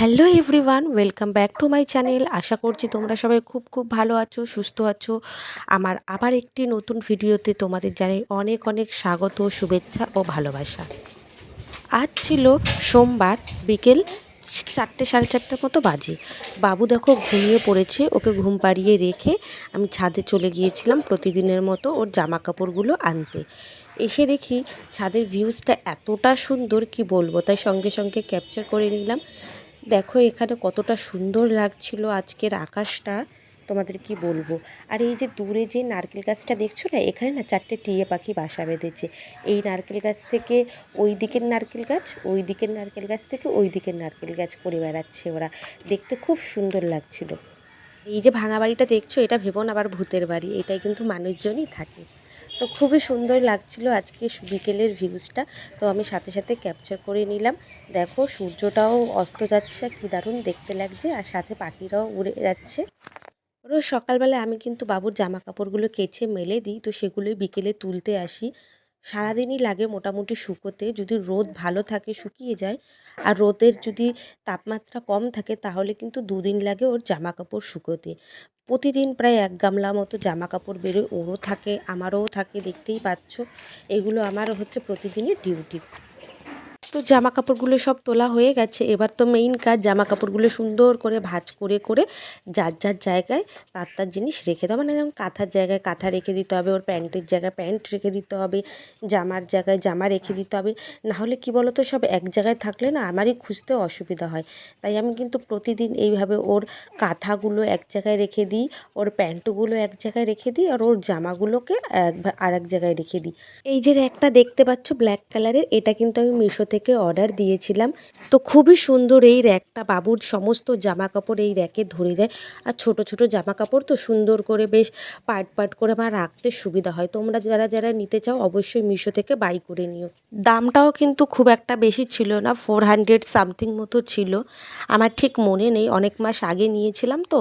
Hello everyone welcome back to my channel আশা করছি তোমরা সবাই খুব খুব ভালো আছো, সুস্থ আছো। আমার আবার একটি নতুন ভিডিওতে তোমাদের জানাই অনেক অনেক স্বাগত, শুভেচ্ছা ও ভালোবাসা। আজ ছিল সোমবার বিকেল চারটে সাড়ে চারটের মতো বাজে। বাবু দেখো ঘুমিয়ে পড়েছে, ওকে ঘুম পাড়িয়ে রেখে আমি ছাদে চলে গিয়েছিলাম প্রতিদিনের মতো ওর জামা কাপড়গুলো আনতে। এসে দেখি ছাদের ভিউজটা এতটা সুন্দর, কি বলব? তাই সঙ্গে সঙ্গে ক্যাপচার করে নিলাম। দেখো, এখানে কতটা সুন্দর লাগছিল আজকের আকাশটা। তোমাদের কি বলব? আর এই যে দূরে যে নারকেল গাছটা দেখছ না, এখানে না চারটে টিয়ে পাখি বাসা বেঁধেছে। এই নারকেল গাছ থেকে ওই দিকের নারকেল গাছ, ওই দিকের নারকেল গাছ থেকে ওই দিকের নারকেল গাছ করে বেড়াচ্ছে ওরা। দেখতে খুব সুন্দর লাগছিল। এই যে ভাঙা বাড়িটা দেখছ, এটা ভেবো না আবার ভূতের বাড়ি, এটাই কিন্তু মানুষজনই থাকে। তো খুবই সুন্দর লাগছিল আজকে বিকেলের ভিউজটা তো আমি সাথে সাথে ক্যাপচার করে নিলাম। দেখো, সূর্যটাও অস্ত যাচ্ছে, কি দারুণ দেখতে লাগছে। আর সাথে পাখিরাও উড়ে যাচ্ছে। রোজ সকালবেলা আমি কিন্তু বাবুর জামা কাপড়গুলো কেচে মেলে দিই, তো সেগুলোই বিকেলে তুলতে আসি। সারাদিনই লাগে মোটামুটি শুকোতে। যদি রোদ ভালো থাকে, শুকিয়ে যায়, আর রোদের যদি তাপমাত্রা কম থাকে, তাহলে কিন্তু দুদিন লাগে ওর জামা কাপড় শুকোতে। প্রতিদিন প্রায় এক গামলা মতো জামা কাপড় বেরোয়, ওরও থাকে, আমারও থাকে, দেখতেই পাচ্ছ। এগুলো আমার হচ্ছে প্রতিদিনই ডিউটি তো জামা কাপড়গুলো সব তোলা হয়ে গেছে। এবার তো মেইন কাজ জামা কাপড়গুলো সুন্দর করে ভাজ করে করে যার যার জায়গায় তার তার জিনিস রেখে দেওয়া। মানে যেমন কাঁথার জায়গায় কাঁথা রেখে দিতে হবে, ওর প্যান্টের জায়গায় প্যান্ট রেখে দিতে হবে, জামার জায়গায় জামা রেখে দিতে হবে। নাহলে কি বলো তো সব এক জায়গায় থাকলে না আমারই খুঁজতে অসুবিধা হয়। তাই আমি কিন্তু প্রতিদিন এইভাবে ওর কাঁথাগুলো এক জায়গায় রেখে দিই, ওর প্যান্টগুলো এক জায়গায় রেখে দিই, আর ওর জামাগুলোকে আর এক জায়গায় রেখে দিই। এই যে একটা দেখতে পাচ্ছ ব্ল্যাক কালারের এটা কিন্তু আমি মিশো থেকে অর্ডার দিয়েছিলাম। তো খুবই সুন্দর এই র্যাকটা। বাবুর সমস্ত জামা কাপড় এই র্যাকে ধরে দেয়। আর ছোট ছোট জামা কাপড় তো সুন্দর করে বেশ পাট পাট করে আমার রাখতে সুবিধা হয়। তোমরা যারা যারা নিতে চাও অবশ্যই মিশো থেকে বাই করে নিও। দামটাও কিন্তু খুব একটা বেশি ছিল না। ফোর হান্ড্রেড সামথিং মতো ছিল। আমার ঠিক মনে নেই। অনেক মাস আগে নিয়েছিলাম তো।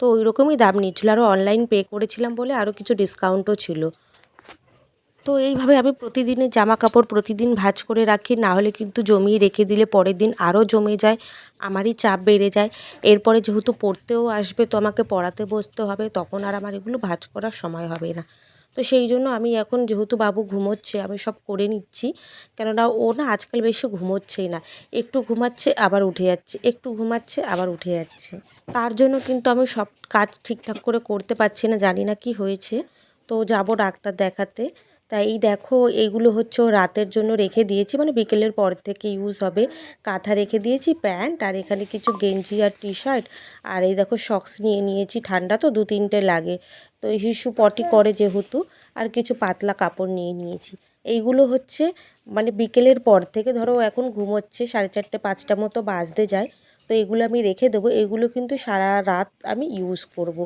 তো ওই রকমই দাম নিয়েছিল। আরও অনলাইন পে করেছিলাম বলে আরও কিছু ডিসকাউন্টও ছিল। তো এইভাবে আমি প্রতিদিনের জামা কাপড় প্রতিদিন ভাঁজ করে রাখি, না হলে কিন্তু জমিয়ে রেখে দিলে পরের দিন আরও জমে যায়, আমারই চাপ বেড়ে যায়। এরপরে যেহেতু পড়তেও আসবে, তো আমাকে পড়াতে বসতে হবে, তখন আর আমার এগুলো ভাঁজ করার সময় হবে না। তো সেই জন্য আমি এখন যেহেতু বাবু ঘুমোচ্ছে, আমি সব করে নিচ্ছি, কেননা ও না আজকাল বেশি ঘুমোচ্ছেই না। একটু ঘুমাচ্ছে, আবার উঠে যাচ্ছে, একটু ঘুমাচ্ছে, আবার উঠে যাচ্ছে। তার জন্য কিন্তু আমি সব কাজ ঠিকঠাক করে করতে পারছি না, জানি না কি হয়েছে। তো যাব ডাক্তার দেখাতে। তাই এই দেখো এইগুলো হচ্ছে রাতের জন্য রেখে দিয়েছি মানে বিকেলের পর থেকে ইউজ হবে। কাঁথা রেখে দিয়েছি, প্যান্ট আর এখানে কিছু গেঞ্জি আর টি শার্ট আর এই দেখো সক্স নিয়ে নিয়েছি, ঠান্ডা তো দু তিনটে লাগে। তো শিশু পটি করে যেহেতু, আর কিছু পাতলা কাপড় নিয়ে নিয়েছি। এইগুলো হচ্ছে মানে বিকেলের পর থেকে ধরো এখন ঘুমোচ্ছে, সাড়ে চারটে পাঁচটা মতো বাজতে যায়। তো এগুলো আমি রেখে দেবো, এগুলো কিন্তু সারা রাত আমি ইউজ করব।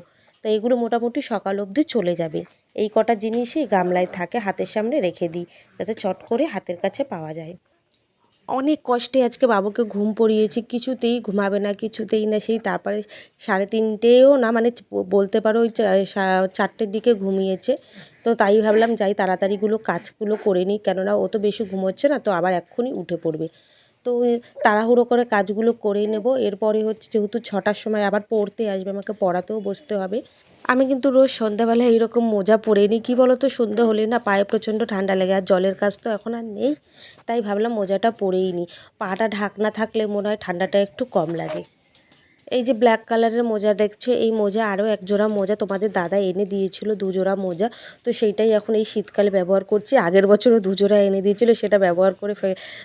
তো এগুলো মোটামুটি সকাল অবধি চলে যাবে। এই কটা জিনিসই গামলায় থাকে, হাতের সামনে রেখে দিই, যাতে চট করে হাতের কাছে পাওয়া যায়। অনেক কষ্টে আজকে বাবুকে ঘুম পড়িয়েছি, কিছুতেই ঘুমাবে না, কিছুতেই না, সেই তারপরে সাড়ে তিনটেও না মানে বলতে পারো ওই চারটের দিকে ঘুমিয়েছে। তো তাই ভাবলাম যাই, তাড়াতাড়িগুলো কাজগুলো করে নিই, কেননা ও তো বেশি ঘুমোচ্ছে না, তো আবার এক্ষুনি উঠে পড়বে। তো তাড়াহুড়ো করে কাজগুলো করে নেব, এরপরে হচ্ছে যেহেতু ছটার সময় আবার পড়তে আসবে, আমাকে পড়াতেও বসতে হবে। আমি কিন্তু রোজ সন্ধ্যাবেলায় এইরকম মোজা পরে নিই কী বলো তো সন্ধ্যা হলে না পায়ে প্রচণ্ড ঠান্ডা লাগে আর জলের কাজ তো এখন আর নেই, তাই ভাবলাম মোজাটা পরেই নিই পাটা ঢাকনা থাকলে মনে হয় ঠান্ডাটা একটু কম লাগে। এই যে ব্ল্যাক কালারের মোজা দেখছ, এই মোজা আরও এক জোড়া মোজা তোমাদের দাদা এনে দিয়েছিল, দু জোড়া মোজা। তো সেইটাই এখন এই শীতকালে ব্যবহার করছি। আগের বছরও দু জোড়া এনে দিয়েছিল, সেটা ব্যবহার করে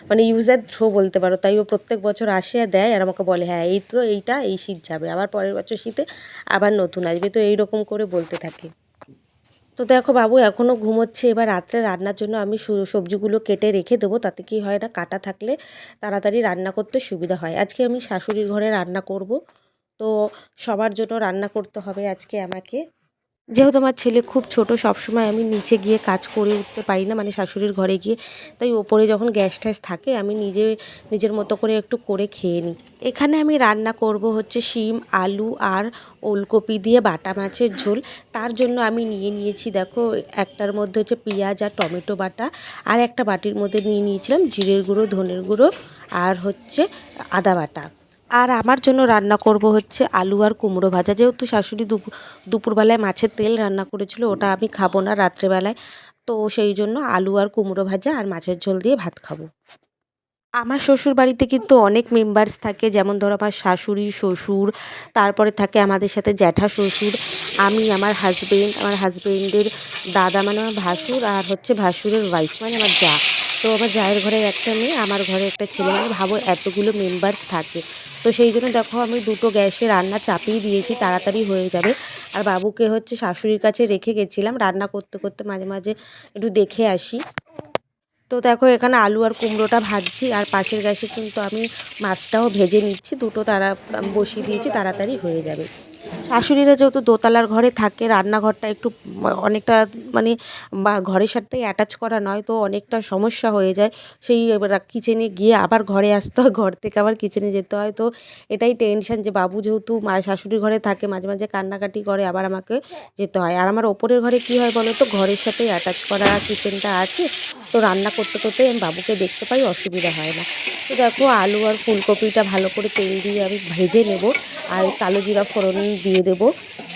মানে ইউজ থ্রো বলতে পারো। তাই ও প্রত্যেক বছর আসে দেয়, আর আমাকে বলে হ্যাঁ এই তো এইটা, এই শীত যাবে। আবার পরের বছর শীতে আবার নতুন আসবে। তো এই রকম করে বলতে থাকে। তো দেখো বাবু এখনও ঘুমোচ্ছে। এবার রাত্রে রান্নার জন্য আমি সবজিগুলো কেটে রেখে দেবো। তাতে কি হয় না, কাটা থাকলে তাড়াতাড়ি রান্না করতে সুবিধা হয়। আজকে আমি শাশুড়ির ঘরে রান্না করব। তো সবার জন্য রান্না করতে হবে আজকে আমাকে। যেহেতু আমার ছেলে খুব ছোট, সবসময় আমি নিচে গিয়ে কাজ করে উঠতে পারি না মানে শাশুড়ির ঘরে গিয়ে। তাই ওপরে যখন গ্যাস ট্যাস থাকে, আমি নিজে, নিজের মতো করে একটু করে খেয়ে নিই। এখানে আমি রান্না করব হচ্ছে শিম, আলু আর ওলকপি দিয়ে বাটা মাছের ঝোল। তার জন্য আমি নিয়ে নিয়েছি দেখো, একটার মধ্যে হচ্ছে পেঁয়াজ আর টমেটো বাটা, আর একটা বাটির মধ্যে নিয়ে নিয়েছিলাম জিরের গুঁড়ো, ধনের গুঁড়ো আর হচ্ছে আদা বাটা। আর আমার জন্য রান্না করব হচ্ছে আলু আর কুমড়ো ভাজা। যেহেতু শাশুড়ি দুপুর দুপুরবেলায় মাছের তেল রান্না করেছিল, ওটা আমি খাব না রাত্রেবেলায়। তো সেই জন্য আলু আর কুমড়ো ভাজা আর মাছের ঝোল দিয়ে ভাত খাব। আমার শ্বশুর বাড়িতে কিন্তু অনেক মেম্বার্স থাকে, যেমন ধরো আমার শাশুড়ি, শ্বশুর, তারপরে থাকে আমাদের সাথে জ্যাঠা শ্বশুর, আমি, আমার হাজবেন্ড আমার হাজবেন্ডের দাদা মানে আমার ভাসুর আর হচ্ছে ভাসুরের ওয়াইফ মানে আমার যা। তো আমার জায়ের ঘরে একটা মেয়ে, আমার ঘরে একটা ছেলে। মানে ভাবো এতগুলো মেম্বার্স থাকে। তো সেই জন্য দেখো আমি দুটো গ্যাসে রান্না চাপিয়ে দিয়েছি, তাড়াতাড়ি হয়ে যাবে। আর বাবুকে হচ্ছে শাশুড়ির কাছে রেখে গেছিলাম, রান্না করতে করতে মাঝে মাঝে একটু দেখে আসি। তো দেখো এখানে আলু আর কুমড়োটা ভাজছি, আর পাশের গ্যাসে কিন্তু আমি মাছটাও ভেজে নিচ্ছি, দুটো তারা বসিয়ে দিয়েছি, তাড়াতাড়ি হয়ে যাবে। শাশুড়িরা যেহেতু দোতলার ঘরে থাকে, রান্নাঘরটা একটু অনেকটা মানে বা ঘরের সাথে অ্যাটাচ করা নয়, তো অনেকটা সমস্যা হয়ে যায়। সেই কিচেনে গিয়ে আবার ঘরে আসতে হয়, ঘর থেকে আবার কিচেনে যেতে হয়। তো এটাই টেনশন যে বাবু যেহেতু মা, শাশুড়ির ঘরে থাকে, মাঝে মাঝে কান্নাকাটি করে, আবার আমাকে যেতে হয়। আর আমার ওপরের ঘরে কী হয় বলো তো, ঘরের সাথেই অ্যাটাচ করা কিচেনটা আছে। তো রান্না করতে করতেই আমি বাবুকে দেখতে পাই, অসুবিধা হয় না। তো দেখো, আলু আর ফুলকপিটা ভালো করে তেল দিয়ে আমি ভেজে নেব। আর কালো জিরা ফোড়ন দিয়ে দেব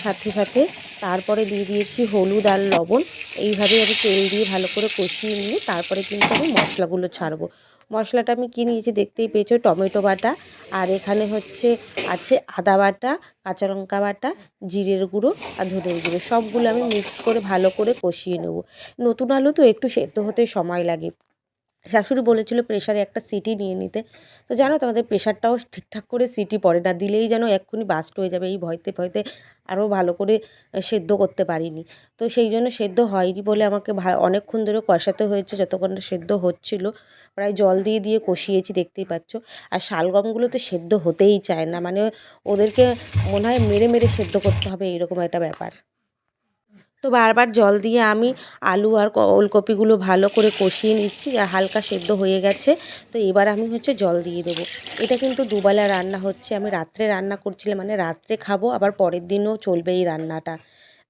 সাথে সাথে। তারপরে দিয়ে দিয়েছি হলুদ আর লবণ। এইভাবে আমি তেল দিয়ে ভালো করে কষিয়ে নিয়ে তারপরে কিন্তু আমি মশলাগুলো ছাড়বো। মশলাটা আমি কী নিয়েছি দেখতেই পেয়েছ? টমেটো বাটা। আর এখানে হচ্ছে, আছে আদা বাটা, কাঁচা লঙ্কা বাটা, জিরের গুঁড়ো আর ধনের গুঁড়ো। সবগুলো আমি মিক্স করে ভালো করে কষিয়ে নেব। নতুন আলু তো একটু সেদ্ধ হতে সময় লাগে। শাশুড়ি বলেছিল প্রেশারে একটা সিটি নিয়ে নিতে। তো জানো তো আমাদের প্রেশারটাও ঠিকঠাক করে সিটি পড়ে না, দিলেই যেন এক্ষুনি বাস্ট হয়ে যাবে। এই ভয়তে ভয়তে আরও ভালো করে সেদ্ধ করতে পারিনি। তো সেই জন্য সেদ্ধ হয়নি বলে আমাকে অনেকক্ষণ ধরে কষাতে হয়েছে, যতক্ষণ সেদ্ধ হচ্ছিল। প্রায় জল দিয়ে দিয়ে কষিয়েছি, দেখতেই পাচ্ছ। আর শালগমগুলো তো সেদ্ধ হতেই চায় না। মানে ওদেরকে মনে হয় মেরে মেরে সেদ্ধ করতে হবে, এইরকম একটা ব্যাপার। তো বারবার জল দিয়ে আমি আলু আর ওলকপিগুলো ভালো করে কষিয়ে নিচ্ছি আর হালকা সেদ্ধ হয়ে গেছে। তো এবার আমি হচ্ছে জল দিয়ে দেবো। এটা কিন্তু দুবেলা রান্না হচ্ছে। আমি রাত্রে রান্না করছিলাম মানে রাত্রে খাব, আবার পরের দিনও চলবে এই রান্নাটা।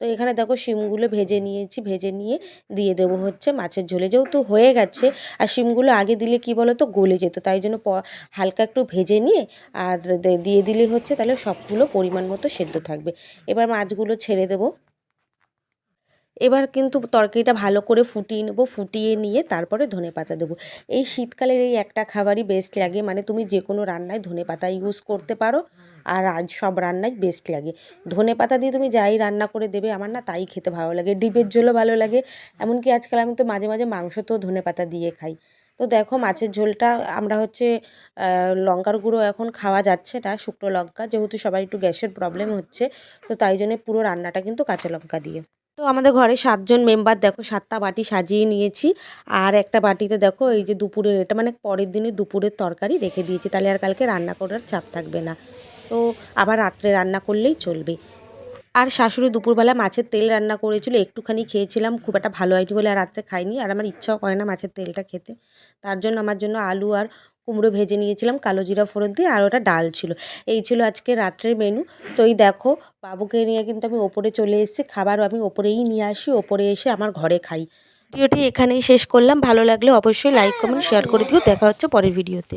তো এখানে দেখো শিমগুলো ভেজে নিয়েছি, ভেজে নিয়ে দিয়ে দেবো হচ্ছে মাছের ঝোলে। যেহেতু হয়ে গেছে, আর শিমগুলো আগে দিলে কি বলো তো গলে যেত। তাই জন্য হালকা একটু ভেজে নিয়ে আর দিয়ে দিলে হচ্ছে তাহলে সবগুলো পরিমাণ মতো সেদ্ধ থাকবে। এবার মাছগুলো ছেড়ে দেবো। এবার কিন্তু তরকারিটা ভালো করে ফুটিয়ে নেব, ফুটিয়ে নিয়ে তারপরে ধনে পাতা দেবো। এই শীতকালের এই একটা খাবারই বেস্ট লাগে মানে তুমি যে কোনো রান্নায় ধনে পাতা ইউজ করতে পারো, আর আজ সব রান্নায় বেস্ট লাগে। ধনে পাতা দিয়ে তুমি যাই রান্না করে দেবে, আমার না তাই খেতে ভালো লাগে, ডিপের ঝোলও ভালো লাগে, এমনকি আজকাল আমি তো মাঝে মাঝে মাংসতেও ধনে পাতা দিয়ে খাই। তো দেখো মাছের ঝোলটা আমরা হচ্ছে লঙ্কার গুঁড়ো এখন খাওয়া যাচ্ছে না, শুকনো লঙ্কা, যেহেতু সবার একটু গ্যাসের প্রবলেম হচ্ছে, তো তাই জন্য পুরো রান্নাটা কিন্তু কাঁচা লঙ্কা দিয়ে। তো আমাদের ঘরে সাতজন মেম্বার দেখো সাতটা বাটি সাজিয়ে নিয়েছি। আর একটা বাটিতে দেখো এই যে দুপুরের এটা মানে পরের দিনে দুপুরের তরকারি রেখে দিয়েছি, তাহলে আর কালকে রান্না করার চাপ থাকবে না। তো আবার রাত্রে রান্না করলেই চলবে। আর শাশুড়ি দুপুরবেলা মাছের তেল রান্না করেছিল, একটুখানি খেয়েছিলাম, খুব একটা ভালো হয়নি বলে আর রাত্রে খাইনি। আর আমার ইচ্ছাও করে না মাছের তেলটা খেতে। তার জন্য, আমার জন্য আলু আর কুমড়ো ভেজে নিয়েছিলাম কালো জিরা ফোড়ন দিয়ে আর ওটা ডাল ছিল। এই ছিল আজকে রাত্রের মেনু তো এই দেখো, বাবুকে নিয়ে কিন্তু আমি ওপরে চলে এসেছি, খাবারও আমি ওপরেই নিয়ে আসি, ওপরে এসে আমার ঘরে খাই। ভিডিওটি এখানেই শেষ করলাম, ভালো লাগলে অবশ্যই লাইক কমেন্ট শেয়ার করে দিও। দেখা হচ্ছে পরের ভিডিওতে